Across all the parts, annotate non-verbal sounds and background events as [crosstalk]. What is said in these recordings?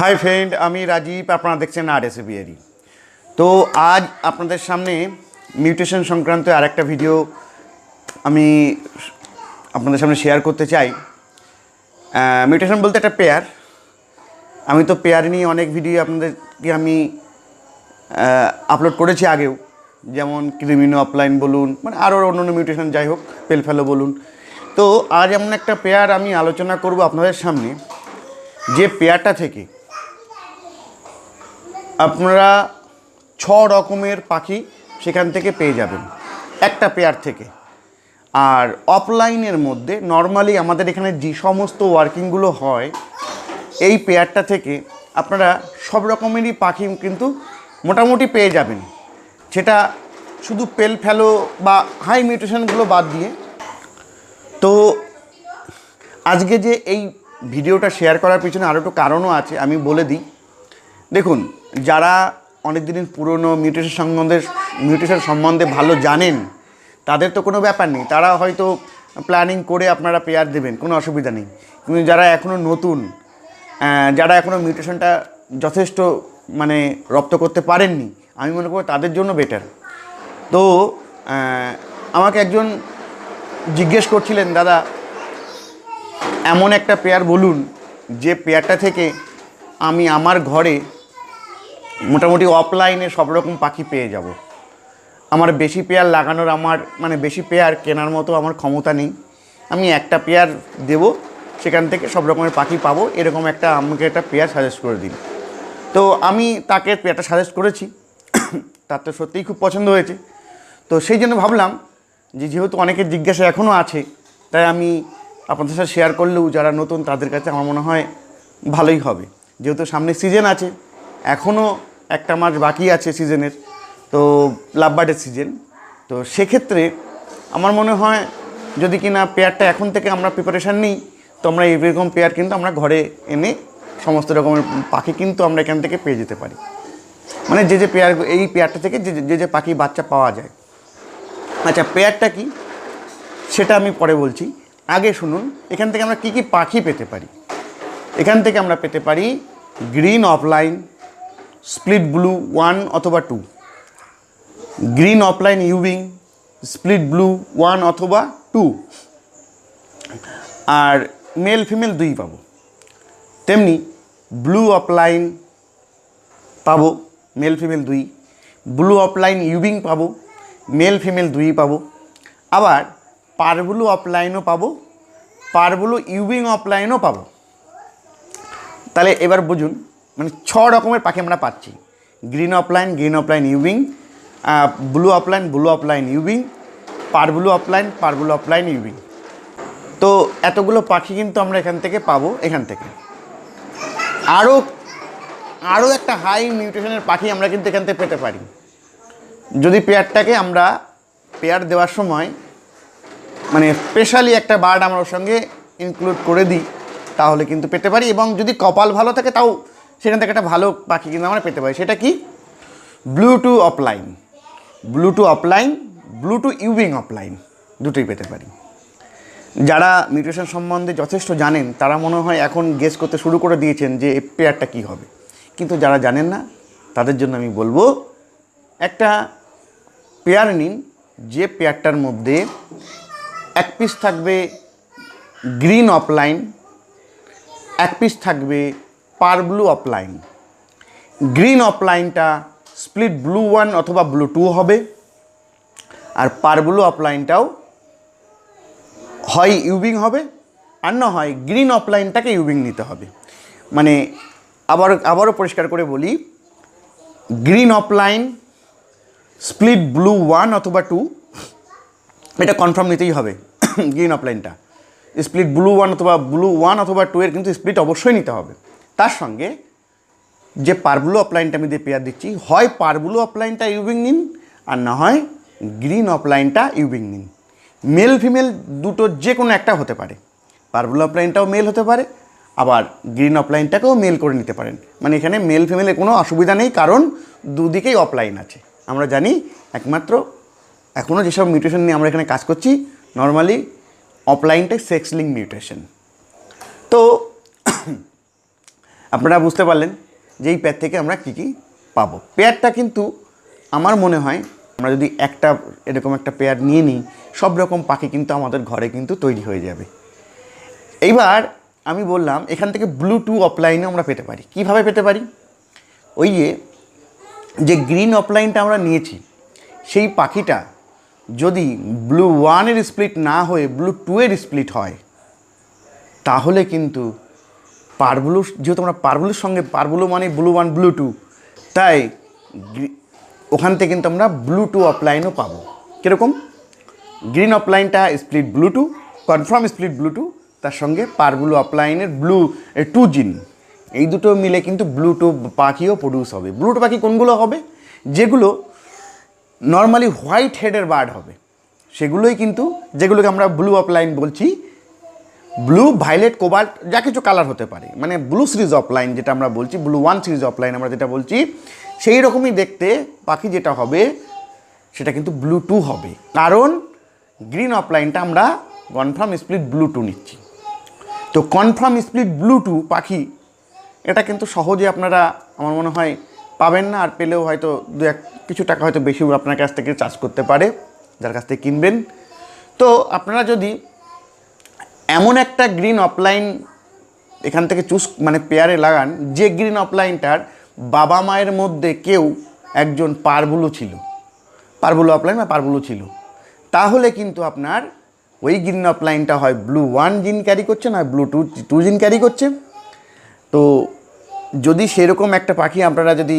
Hi friend আমি রাজীব, আপনারা দেখছেন আর এস বিয়ারি তো আজ আপনাদের সামনে মিউটেশন সংক্রান্ত আরেকটা ভিডিও আমি আপনাদের সামনে শেয়ার করতে চাই। মিউটেশন বলতে একটা পেয়ার আমি তো পেয়ার নিয়ে অনেক ভিডিও আপনাদেরকে আমি আপলোড করেছি আগেও। যেমন ক্রিমিনো অফলাইন বলুন মানে আরও অন্য অন্য মিউটেশন যাই হোক পেলফেলো বলুন। তো আজ এমন একটা পেয়ার আমি আলোচনা করব আপনাদের সামনে। যে পেয়ারটা থেকে আপনারা ছ রকমের পাখি সেখান থেকে পেয়ে যাবেন, একটা পেয়ার থেকে। আর অফলাইনের মধ্যে নর্মালি আমাদের এখানে যে সমস্ত ওয়ার্কিংগুলো হয়, এই পেয়ারটা থেকে আপনারা সব রকমেরই পাখি কিন্তু মোটামুটি পেয়ে যাবেন। সেটা শুধু পেল ফেলো বা হাই মিউটেশনগুলো বাদ দিয়ে। তো আজকে যে এই ভিডিওটা শেয়ার করার পিছনে আরও একটু কারণও আছে, আমি বলে দিই। দেখুন যারা অনেক দিনের পুরনো মিউটেশন সম্বন্ধে মিউটেশন সম্বন্ধে ভালো জানেন, তাদের তো কোনো ব্যাপার নেই। তারা হয়তো প্ল্যানিং করে আপনারা পেয়ার দেবেন, কোনো অসুবিধা নেই। কিন্তু যারা এখনও নতুন যারা এখনও মিউটেশনটা যথেষ্ট মানে রপ্ত করতে পারেননি, আমি মনে করব তাদের জন্য বেটার তো আমাকে একজন জিজ্ঞেস করছিলেন, দাদা, এমন একটা পেয়ার বলুন, যে পেয়ারটা থেকে আমি আমার ঘরে মোটামুটি অফলাইনে সব রকম পাখি পেয়ে যাব। আমার বেশি পেয়ার লাগানোর আমার মানে বেশি পেয়ার কেনার মতো আমার ক্ষমতা নেই। আমি একটা পেয়ার দেব, সেখান থেকে সব রকমের পাখি পাবো, এরকম একটা আমাকে একটা পেয়ার সাজেস্ট করে দিন। তো আমি তাকে পেয়ারটা সাজেস্ট করেছি। [coughs] তার তো সত্যিই খুব পছন্দ হয়েছে। তো সেই জন্য ভাবলাম যে যেহেতু অনেকের জিজ্ঞাসা এখনও আছে, তাই আমি আপনাদের সাথে শেয়ার করলেও যারা নতুন তাদের কাছে আমার মনে হয় ভালোই হবে। যেহেতু সামনে সিজন আছে এখনও একটা মাস বাকি আছে সিজনের, তো লাভবার্ডের সিজন। তো সেক্ষেত্রে আমার মনে হয় যদি কিনা পেয়ারটা এখন থেকে আমরা প্রিপারেশান নিই, তো আমরা এরকম পেয়ার কিন্তু আমরা ঘরে এনে সমস্ত রকমের পাখি কিন্তু আমরা এখান থেকে পেয়ে যেতে পারি। মানে যে যে পেয়ার এই পেয়ারটা থেকে যে যে যে পাখি বাচ্চা পাওয়া যায়। আচ্ছা পেয়ারটা কি? সেটা আমি পরে বলছি। আগে শুনুন, এখান থেকে আমরা কী কী পাখি পেতে পারি? এখান থেকে আমরা পেতে পারি green opaline split blue one অথবা টু গ্রিন অফলাইন ইউবিং স্প্লিট ব্লু ওয়ান অথবা টু আর মেল ফিমেল দুই পাবো। তেমনি ব্লু অফলাইন পাবো মেল ফিমেল দুই। ব্লু অফলাইন ইউবিং পাবো মেল ফিমেল দুই পাবো। আবার পারব্লু অফলাইনও পাবো পারব্লু ইউবিং অফলাইনও পাবো। তাহলে এবার বুঝুন মানে ছ রকমের পাখি আমরা পাচ্ছি। গ্রিন অফলাইন গ্রিন অফলাইন ইউবিং ব্লু অফলাইন ব্লু অফলাইন ইউবিং পারব্লু অফলাইন পারব্লু অফলাইন ইউবিং তো এতগুলো পাখি কিন্তু আমরা এখান থেকে পাবো এখান থেকে। আরও আরও একটা হাই মিউটেশনের পাখি আমরা কিন্তু এখান থেকে পেতে পারি। যদি পেয়ারটাকে আমরা পেয়ার দেওয়ার সময় মানে স্পেশালি একটা বার্ড আমরা ওর সঙ্গে ইনক্লুড করে দিই, তাহলে কিন্তু পেতে পারি এবং যদি কপাল ভালো থাকে তাও সেখান থেকে একটা ভালো পাখি কিন্তু আমরা পেতে পারি। সেটা কি? Blue two opaline blue two opaline blue two ইউবিং opaline দুটোই পেতে পারি। যারা মিউটেশন সম্বন্ধে যথেষ্ট জানেন, তারা মনে হয় এখন গেস করতে শুরু করে দিয়েছেন যে এই পেয়ারটা কী হবে। কিন্তু যারা জানেন না, তাদের জন্য আমি বলব, একটা পেয়ার নিন, যে পেয়ারটার মধ্যে এক পিস থাকবে গ্রিন অফলাইন এক পিস থাকবে পার ব্লু অফলাইন। গ্রিন অফলাইনটা স্প্লিট ব্লু ওয়ান অথবা ব্লু টু হবে। আর পার ব্লু অফলাইনটাও হয় ইউবিং হবে। আর না হয় গ্রিন অফলাইনটাকে ইউবিং নিতে হবে। মানে আবার, আবারও পরিষ্কার করে বলি, green opaline, split blue one অথবা টু, এটা কনফার্ম নিতেই হবে [coughs] গ্রিন অফলাইনটা। স্প্লিট ব্লু ওয়ান অথবা ব্লু ওয়ান অথবা টু এর কিন্তু স্প্লিট অবশ্যই নিতে হবে। তার সঙ্গে যে পারব্লু অফলাইনটা আমি দিয়ে পেয়ার দিচ্ছি, হয় পারব্লু অফলাইনটা ইউবিং নিন, আর না হয় গ্রিন অফলাইনটা ইউবিং নিন। মেল ফিমেল দুটো যে কোনো একটা হতে পারে। পারব্লু অফলাইনটাও মেল হতে পারে, আবার গ্রিন অফলাইনটাকেও মেল করে নিতে পারেন। মানে এখানে মেল ফিমেলের কোনো অসুবিধা নেই, কারণ দুদিকেই অফলাইন আছে। আমরা জানি একমাত্র এখনও যেসব মিউটেশন নিয়ে আমরা এখানে কাজ করছি নর্মালি অফলাইনটাই সেক্স লিঙ্ক মিউটেশন তো আপনারা বুঝতে পারলেন যে এই পেয়ার থেকে আমরা কী কী পাবো। পেয়ারটা কিন্তু আমার মনে হয়, আমরা যদি একটা এরকম একটা পেয়ার নিয়ে নিই, সব রকম পাখি কিন্তু আমাদের ঘরে কিন্তু তৈরি হয়ে যাবে। এইবার আমি বললাম, এখান থেকে ব্লু টু অফলাইনে আমরা পেতে পারি। কীভাবে পেতে পারি? ওই যে যে গ্রিন অফলাইনটা আমরা নিয়েছি, সেই পাখিটা যদি ব্লু ওয়ানের স্প্লিট না হয়ে ব্লু টু এর স্প্লিট হয়, তাহলে কিন্তু পারবুলু, যেহেতু আমরা পারবুলুর সঙ্গে, পারবুলু মানে ব্লু ওয়ান ব্লু টু তাই ওখান থেকে কিন্তু আমরা ব্লু টু অফলাইনও পাবো। কীরকম? Green অফলাইনটা split blue two confirm split blue two তার সঙ্গে পারবুলু অফলাইনের ব্লু টু জিন এই দুটো মিলে কিন্তু ব্লু টু পাখিও প্রডিউস হবে। ব্লু টু পাখি কোনগুলো হবে? যেগুলো নর্মালি হোয়াইট হেডের বার্ড হবে। সেগুলোই কিন্তু, যেগুলোকে আমরা ব্লু অফলাইন বলছি ব্লু ভাইলেট কোবাল্ট যা কিছু কালার হতে পারে। মানে ব্লু সিরিজ অফ লাইন যেটা আমরা বলছি blue one series opaline আমরা যেটা বলছি, সেই রকমই দেখতে পাখি যেটা হবে, সেটা কিন্তু ব্লু টু হবে। কারণ গ্রিন অফলাইনটা আমরা কনফার্ম স্প্লিট ব্লু টু নিচ্ছি। তো কনফার্ম স্প্লিট ব্লু টু পাখি, এটা কিন্তু সহজে আপনারা, আমার মনে হয়, পাবেন না, আর পেলেও হয়তো দু এক, কিছু টাকা হয়তো বেশি আপনার কাছ থেকে চার্জ করতে পারে, যার কাছ থেকে কিনবেন। তো আপনারা যদি এমন একটা গ্রিন অফলাইন এখান থেকে চুজ মানে পেয়ারে লাগান, যে গ্রিন অফলাইনটার বাবা মায়ের মধ্যে কেউ একজন পারবুলো ছিল। পারবুলো অফলাইন বা পারবুলো ছিল। তাহলে কিন্তু আপনার ওই গ্রিন অফলাইনটা হয় ব্লু ওয়ান জিন ক্যারি করছে না blue two two gene carry করছে। তো যদি সেরকম একটা পাখি আপনারা যদি,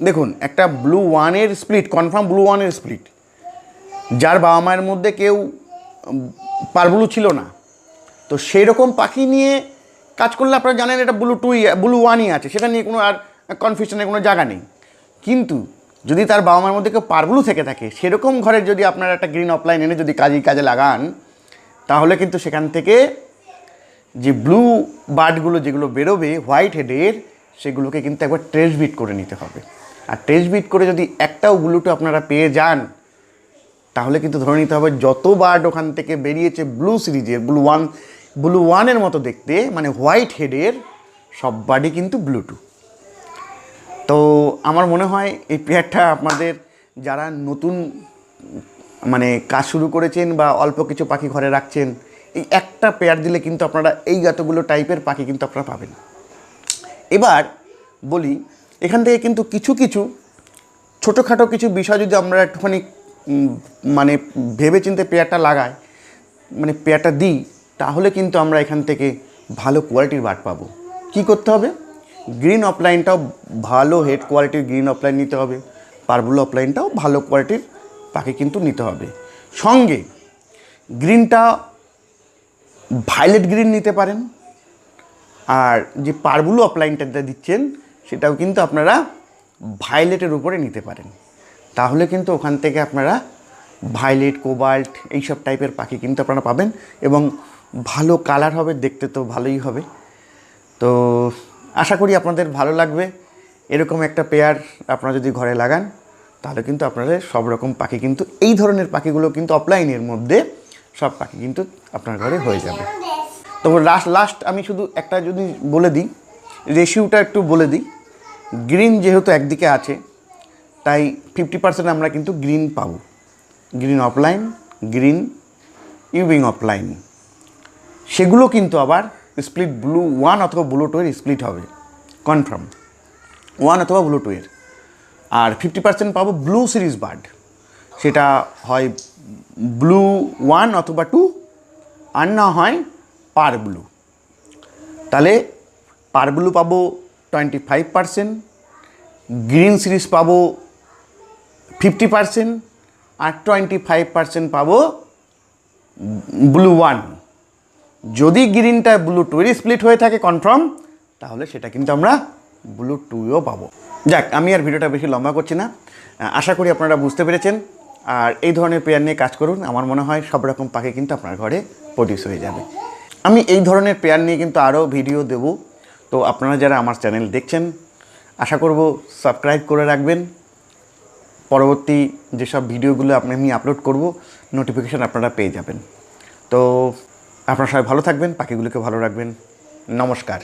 দেখুন, একটা ব্লু ওয়ানের স্প্লিট কনফার্ম ব্লু ওয়ানের স্প্লিট যার বাবা মায়ের মধ্যে কেউ পারবুলু ছিল না তো সেই রকম পাখি নিয়ে কাজ করলে আপনারা জানেন এটা ব্লু টুই ব্লু ওয়ানই আছে। সেটা নিয়ে কোনো আর কনফিউশনের কোনো জায়গা নেই। কিন্তু যদি তার বাবা মার মধ্যে কেউ পারবুলু থেকে থাকে, সেরকম ঘরের যদি আপনারা একটা গ্রিন অফলাইন এনে যদি কাজে কাজে লাগান, তাহলে কিন্তু সেখান থেকে যে ব্লু বার্ডগুলো যেগুলো বেরোবে হোয়াইট হেডের সেগুলোকে কিন্তু একবার ট্রেস বিট করে নিতে হবে। আর ট্রেস বিট করে যদি একটাও ব্লুটো আপনারা পেয়ে যান, তাহলে কিন্তু ধরে নিতে হবে যত বার্ড ওখান থেকে বেরিয়েছে ব্লু সিরিজের ব্লু ওয়ান ব্লু ওয়ানের মতো দেখতে মানে হোয়াইট হেডের সব বার্ডই কিন্তু ব্লু টু তো আমার মনে হয় এই পেয়ারটা আপনাদের যারা নতুন মানে কাজ শুরু করেছেন বা অল্প কিছু পাখি ঘরে রাখছেন, এই একটা পেয়ার দিলে কিন্তু আপনারা এই যতগুলো টাইপের পাখি কিন্তু আপনারা পাবেন। এবার বলি, এখান থেকে কিন্তু কিছু কিছু ছোটোখাটো কিছু বিষয় যদি আমরা একটুখানি মানে ভেবেচিন্তে পেয়ারটা লাগাই মানে পেয়ারটা দিই তাহলে কিন্তু আমরা এখান থেকে ভালো কোয়ালিটির বাট পাবো। কি করতে হবে? গ্রিন অফলাইনটাও ভালো হেড কোয়ালিটির গ্রিন অফলাইন নিতে হবে। পারবুল অফলাইনটাও ভালো কোয়ালিটির পাখি কিন্তু নিতে হবে। সঙ্গে গ্রিনটা ভায়োলেট গ্রিন নিতে পারেন। আর যে পারবুলো অফলাইনটা দিচ্ছেন, সেটাও কিন্তু আপনারা ভায়োলেটের উপরে নিতে পারেন। তাহলে কিন্তু ওখান থেকে আপনারা ভায়োলেট কোবাল্ট এইসব টাইপের পাখি কিন্তু আপনারা পাবেন এবং ভালো কালার হবে, দেখতে তো ভালোই হবে। তো আশা করি আপনাদের ভালো লাগবে। এরকম একটা পেয়ার আপনারা যদি ঘরে লাগান, তাহলে কিন্তু আপনাদের সব রকম পাখি কিন্তু, এই ধরনের পাখিগুলো কিন্তু অফলাইনের মধ্যে সব পাখি কিন্তু আপনার ঘরে হয়ে যাবে। তো লাস্ট লাস্ট আমি শুধু একটা যদি বলে দিই রেশিওটা একটু বলে দিই। গ্রিন যেহেতু একদিকে আছে, তাই ফিফটি পার্সেন্ট আমরা কিন্তু গ্রিন পাবো। গ্রিন অফলাইন গ্রিন ইউবিং অফলাইন সেগুলো কিন্তু আবার স্প্লিট ব্লু ওয়ান অথবা ব্লু টু এর স্প্লিট হবে। কনফার্ম ওয়ান অথবা ব্লু টু এর। আর ফিফটি পার্সেন্ট পাবো ব্লু সিরিজ বার্ড সেটা হয় ব্লু ওয়ান অথবা টু আর না হয় পার ব্লু তাহলে পার ব্লু পাবো twenty five percent green series পাবো ফিফটি পার্সেন্ট আর টোয়েন্টি ফাইভ পার্সেন্ট পাবো ব্লু ওয়ান যদি গ্রিনটা ব্লু টুয়ের স্প্লিট হয়ে থাকে কনফার্ম তাহলে সেটা কিন্তু আমরা ব্লু টুও পাবো। যাক, আমি আর ভিডিওটা বেশি লম্বা করছি না। আশা করি আপনারা বুঝতে পেরেছেন। আর এই ধরনের পেয়ার নিয়ে কাজ করুন। আমার মনে হয় সব রকম পাখি কিন্তু আপনার ঘরে প্রডিউস হয়ে যাবে। আমি এই ধরনের পেয়ার নিয়ে কিন্তু আরও ভিডিও দেব। তো আপনারা যারা আমার চ্যানেল দেখছেন, আশা করব সাবস্ক্রাইব করে রাখবেন। পরবর্তী যেসব ভিডিওগুলো আপনি আমি আপলোড করব নোটিফিকেশান আপনারা পেয়ে যাবেন। তো আপনারা সবাই ভালো থাকবেন পাখিগুলোকে ভালো রাখবেন। নমস্কার।